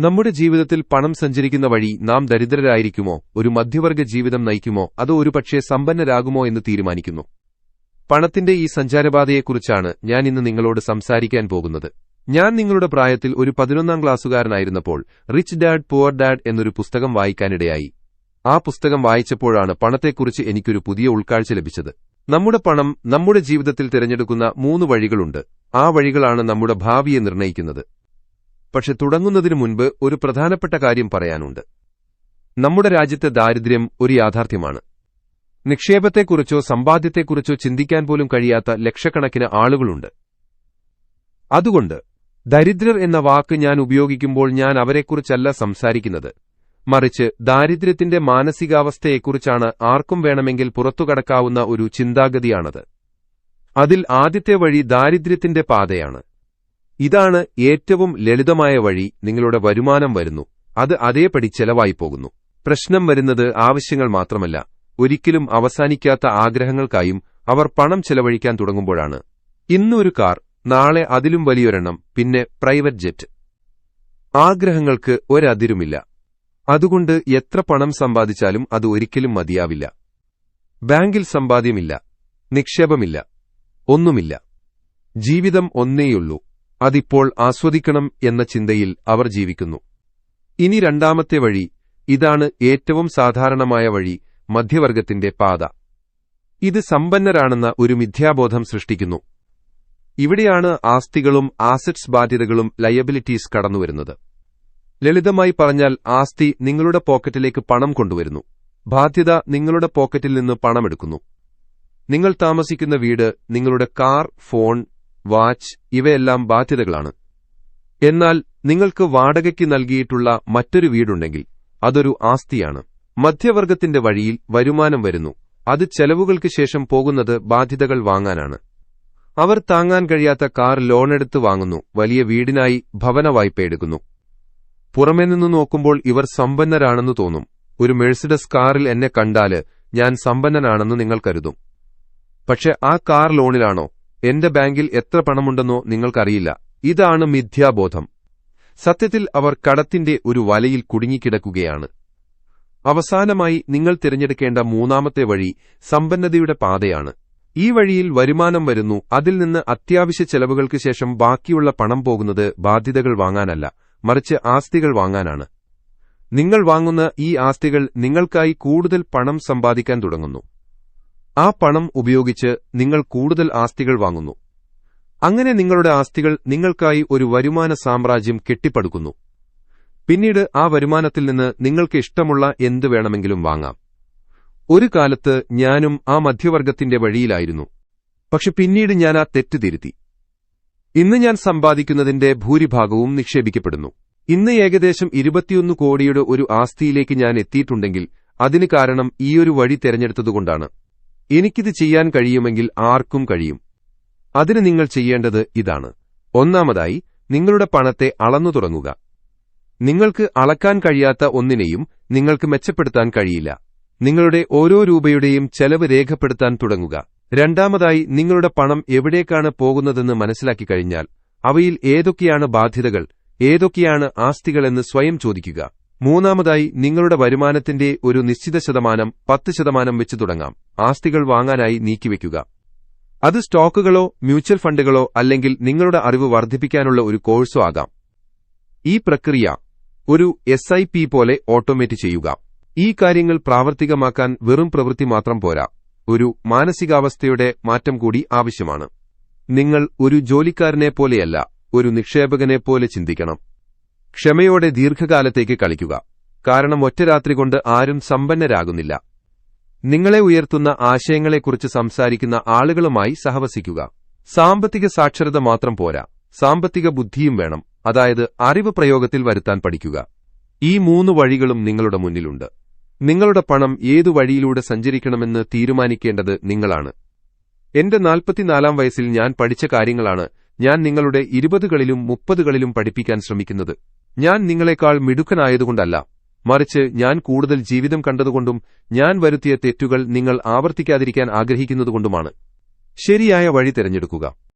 നമ്മുടെ ജീവിതത്തിൽ പണം സഞ്ചരിക്കുന്ന വഴി നാം ദരിദ്രരായിരിക്കുമോ? ഒരു മധ്യവർഗ ജീവിതം നയിക്കുമോ? അതോ ഒരുപക്ഷെ സമ്പന്നരാകുമോ എന്ന് തീരുമാനിക്കുന്നു? പണത്തിന്റെ ഈ സഞ്ചാരപാതയെക്കുറിച്ചാണ് ഞാൻ ഇന്ന് നിങ്ങളോട് സംസാരിക്കാൻ പോകുന്നത്. ഞാൻ നിങ്ങളുടെ പ്രായത്തിൽ ഒരു പതിനൊന്നാം ക്ലാസ്സുകാരനായിരുന്നപ്പോൾ റിച്ച് ഡാഡ് പുവർ ഡാഡ് എന്നൊരു പുസ്തകം വായിക്കാനിടയായി. ആ പുസ്തകം വായിച്ചപ്പോഴാണ് പണത്തെക്കുറിച്ച് എനിക്കൊരു പുതിയ ഉൾക്കാഴ്ച ലഭിച്ചത്. നമ്മുടെ പണം നമ്മുടെ ജീവിതത്തിൽ തിരഞ്ഞെടുക്കുന്ന മൂന്ന് വഴികളുണ്ട്. ആ വഴികളാണ് നമ്മുടെ ഭാവിയെ നിർണയിക്കുന്നത്. പക്ഷെ തുടങ്ങുന്നതിനു മുൻപ് ഒരു പ്രധാനപ്പെട്ട കാര്യം പറയാനുണ്ട്. നമ്മുടെ രാജ്യത്തെ ദാരിദ്ര്യം ഒരു യാഥാർത്ഥ്യമാണ്. നിക്ഷേപത്തെക്കുറിച്ചോ സമ്പാദ്യത്തെക്കുറിച്ചോ ചിന്തിക്കാൻ പോലും കഴിയാത്ത ലക്ഷക്കണക്കിന് ആളുകളുണ്ട്. അതുകൊണ്ട് ദരിദ്രർ എന്ന വാക്ക് ഞാൻ ഉപയോഗിക്കുമ്പോൾ ഞാൻ അവരെക്കുറിച്ചല്ല സംസാരിക്കുന്നത്. മറിച്ച് ദാരിദ്ര്യത്തിന്റെ മാനസികാവസ്ഥയെക്കുറിച്ചാണ് ആർക്കും വേണമെങ്കിൽ പുറത്തുകടക്കാവുന്ന ഒരു ചിന്താഗതിയാണത്. അതിൽ ആദ്യത്തെ വഴി ദാരിദ്ര്യത്തിന്റെ പാതയാണ്. ഇതാണ് ഏറ്റവും ലളിതമായ വഴി നിങ്ങളുടെ വരുമാനം വരുന്നു. അത് അതേപടി ചെലവായി പോകുന്നു. പ്രശ്നം വരുന്നത് ആവശ്യങ്ങൾ മാത്രമല്ല. ഒരിക്കലും അവസാനിക്കാത്ത ആഗ്രഹങ്ങൾക്കായും അവർ പണം ചെലവഴിക്കാൻ തുടങ്ങുമ്പോഴാണ്. ഇന്നൊരു കാർ നാളെ അതിലും വലിയൊരെണ്ണം പിന്നെ പ്രൈവറ്റ് ജെറ്റ്. ആഗ്രഹങ്ങൾക്ക് ഒരതിരുമില്ല. അതുകൊണ്ട് എത്ര പണം സമ്പാദിച്ചാലും അത് ഒരിക്കലും മതിയാവില്ല. ബാങ്കിൽ സമ്പാദ്യമില്ല. നിക്ഷേപമില്ല. ഒന്നുമില്ല. ജീവിതം ഒന്നേയുള്ളൂ. അതിപ്പോൾ ആസ്വദിക്കണം എന്ന ചിന്തയിൽ അവർ ജീവിക്കുന്നു. ഇനി രണ്ടാമത്തെ വഴി ഇതാണ് ഏറ്റവും സാധാരണമായ വഴി മധ്യവർഗത്തിന്റെ പാത. ഇത് സമ്പന്നരാണെന്ന ഒരു മിഥ്യാബോധം സൃഷ്ടിക്കുന്നു. ഇവിടെയാണ് ആസ്തികളും ആസറ്റ്സ് ബാധ്യതകളും ലയബിലിറ്റീസ് കടന്നുവരുന്നത്. ലളിതമായി പറഞ്ഞാൽ ആസ്തി നിങ്ങളുടെ പോക്കറ്റിലേക്ക് പണം കൊണ്ടുവരുന്നു. ബാധ്യത നിങ്ങളുടെ പോക്കറ്റിൽ നിന്ന് പണമെടുക്കുന്നു. നിങ്ങൾ താമസിക്കുന്ന വീട് നിങ്ങളുടെ കാർ ഫോൺ വാച്ച് ഇവയെല്ലാം ബാധ്യതകളാണ്. എന്നാൽ നിങ്ങൾക്ക് വാടകയ്ക്ക് നൽകിയിട്ടുള്ള മറ്റൊരു വീടുണ്ടെങ്കിൽ അതൊരു ആസ്തിയാണ്. മധ്യവർഗത്തിന്റെ വഴിയിൽ വരുമാനം വരുന്നു. അത് ചെലവുകൾക്ക് ശേഷം പോകുന്നത് ബാധ്യതകൾ വാങ്ങാനാണ്. അവർ താങ്ങാൻ കഴിയാത്ത കാർ ലോണെടുത്ത് വാങ്ങുന്നു. വലിയ വീടിനായി ഭവന വായ്പ എടുക്കുന്നു. പുറമെ നിന്ന് നോക്കുമ്പോൾ ഇവർ സമ്പന്നരാണെന്ന് തോന്നും. ഒരു മെഴ്സിഡസ് കാറിൽ എന്നെ കണ്ടാൽ ഞാൻ സമ്പന്നനാണെന്ന് നിങ്ങൾ കരുതും. പക്ഷെ ആ കാർ ലോണിലാണോ? എന്റെ ബാങ്കിൽ എത്ര പണമുണ്ടെന്നോ നിങ്ങൾക്കറിയില്ല. ഇതാണ് മിഥ്യാബോധം. സത്യത്തിൽ അവർ കടത്തിന്റെ ഒരു വലയിൽ കുടുങ്ങിക്കിടക്കുകയാണ്. അവസാനമായി നിങ്ങൾ തിരഞ്ഞെടുക്കേണ്ട മൂന്നാമത്തെ വഴി സമ്പന്നതയുടെ പാതയാണ്. ഈ വഴിയിൽ വരുമാനം വരുന്നു അതിൽ നിന്ന് അത്യാവശ്യ ചെലവുകൾക്ക് ശേഷം ബാക്കിയുള്ള പണം പോകുന്നത് ബാധ്യതകൾ വാങ്ങാനല്ല മറിച്ച് ആസ്തികൾ വാങ്ങാനാണ്. നിങ്ങൾ വാങ്ങുന്ന ഈ ആസ്തികൾ നിങ്ങൾക്കായി കൂടുതൽ പണം സമ്പാദിക്കാൻ തുടങ്ങുന്നു. ആ പണം ഉപയോഗിച്ച് നിങ്ങൾ കൂടുതൽ ആസ്തികൾ വാങ്ങുന്നു. അങ്ങനെ നിങ്ങളുടെ ആസ്തികൾ നിങ്ങൾക്കായി ഒരു വരുമാന സാമ്രാജ്യം കെട്ടിപ്പടുക്കുന്നു. പിന്നീട് ആ വരുമാനത്തിൽ നിന്ന് നിങ്ങൾക്ക് ഇഷ്ടമുള്ള എന്തു വേണമെങ്കിലും വാങ്ങാം. ഒരു കാലത്ത് ഞാനും ആ മധ്യവർഗത്തിന്റെ വഴിയിലായിരുന്നു. പക്ഷെ പിന്നീട് ഞാൻ ആ തെറ്റ് തിരുത്തി. ഇന്ന് ഞാൻ സമ്പാദിക്കുന്നതിന്റെ ഭൂരിഭാഗവും നിക്ഷേപിക്കപ്പെടുന്നു. ഇന്ന് ഏകദേശം ഇരുപത്തിയൊന്ന് കോടിയുടെ ഒരു ആസ്തിയിലേക്ക് ഞാൻ എത്തിയിട്ടുണ്ടെങ്കിൽ അതിന് കാരണം ഈയൊരു വഴി തെരഞ്ഞെടുത്തതുകൊണ്ടാണ്. എനിക്കിത് ചെയ്യാൻ കഴിയുമെങ്കിൽ ആർക്കും കഴിയും. അതിന് നിങ്ങൾ ചെയ്യേണ്ടത് ഇതാണ്. ഒന്നാമതായി നിങ്ങളുടെ പണത്തെ അളന്നു തുടങ്ങുക. നിങ്ങൾക്ക് അളക്കാൻ കഴിയാത്ത ഒന്നിനെയും നിങ്ങൾക്ക് മെച്ചപ്പെടുത്താൻ കഴിയില്ല. നിങ്ങളുടെ ഓരോ രൂപയുടെയും ചെലവ് രേഖപ്പെടുത്താൻ തുടങ്ങുക. രണ്ടാമതായി നിങ്ങളുടെ പണം എവിടേക്കാണ് പോകുന്നതെന്ന് മനസ്സിലാക്കി കഴിഞ്ഞാൽ അവയിൽ ഏതൊക്കെയാണ് ബാധ്യതകൾ ഏതൊക്കെയാണ് ആസ്തികളെന്ന് സ്വയം ചോദിക്കുക. മൂന്നാമതായി നിങ്ങളുടെ വരുമാനത്തിന്റെ ഒരു നിശ്ചിത ശതമാനം പത്ത് ശതമാനം വെച്ച് തുടങ്ങാം. ആസ്തികൾ വാങ്ങാനായി നീക്കിവെക്കുക. അത് സ്റ്റോക്കുകളോ മ്യൂച്വൽ ഫണ്ടുകളോ അല്ലെങ്കിൽ നിങ്ങളുടെ അറിവ് വർദ്ധിപ്പിക്കാനുള്ള ഒരു കോഴ്സോ ആകാം. ഈ പ്രക്രിയ ഒരു എസ് പോലെ ഓട്ടോമേറ്റ് ചെയ്യുക. ഈ കാര്യങ്ങൾ പ്രാവർത്തികമാക്കാൻ വെറും പ്രവൃത്തി മാത്രം പോരാ. ഒരു മാനസികാവസ്ഥയുടെ മാറ്റം കൂടി ആവശ്യമാണ്. നിങ്ങൾ ഒരു ജോലിക്കാരനെ പോലെയല്ല ഒരു നിക്ഷേപകനെ പോലെ ചിന്തിക്കണം. ക്ഷമയോടെ ദീർഘകാലത്തേക്ക് കളിക്കുക. കാരണം ഒറ്റ രാത്രി കൊണ്ട് ആരും സമ്പന്നരാകുന്നില്ല. നിങ്ങളെ ഉയർത്തുന്ന ആശയങ്ങളെക്കുറിച്ച് സംസാരിക്കുന്ന ആളുകളുമായി സഹവസിക്കുക. സാമ്പത്തിക സാക്ഷരത മാത്രം പോരാ. സാമ്പത്തിക ബുദ്ധിയും വേണം. അതായത് അറിവ് പ്രയോഗത്തിൽ വരുത്താൻ പഠിക്കുക. ഈ മൂന്ന് വഴികളും നിങ്ങളുടെ മുന്നിലുണ്ട്. നിങ്ങളുടെ പണം ഏതു വഴിയിലൂടെ സഞ്ചരിക്കണമെന്ന് തീരുമാനിക്കേണ്ടത് നിങ്ങളാണ്. എന്റെ നാൽപ്പത്തിനാലാം വയസ്സിൽ ഞാൻ പഠിച്ച കാര്യങ്ങളാണ് ഞാൻ നിങ്ങളുടെ ഇരുപതുകളിലും മുപ്പതുകളിലും പഠിപ്പിക്കാൻ ശ്രമിക്കുന്നത്. ഞാൻ നിങ്ങളെക്കാൾ മിടുക്കനായതുകൊണ്ടല്ല. മറിച്ച് ഞാൻ കൂടുതൽ ജീവിതം കണ്ടതുകൊണ്ടും ഞാൻ വരുത്തിയ തെറ്റുകൾ നിങ്ങൾ ആവർത്തിക്കാതിരിക്കാൻ ആഗ്രഹിക്കുന്നതുകൊണ്ടുമാണ്. ശരിയായ വഴി തിരഞ്ഞെടുക്കുക.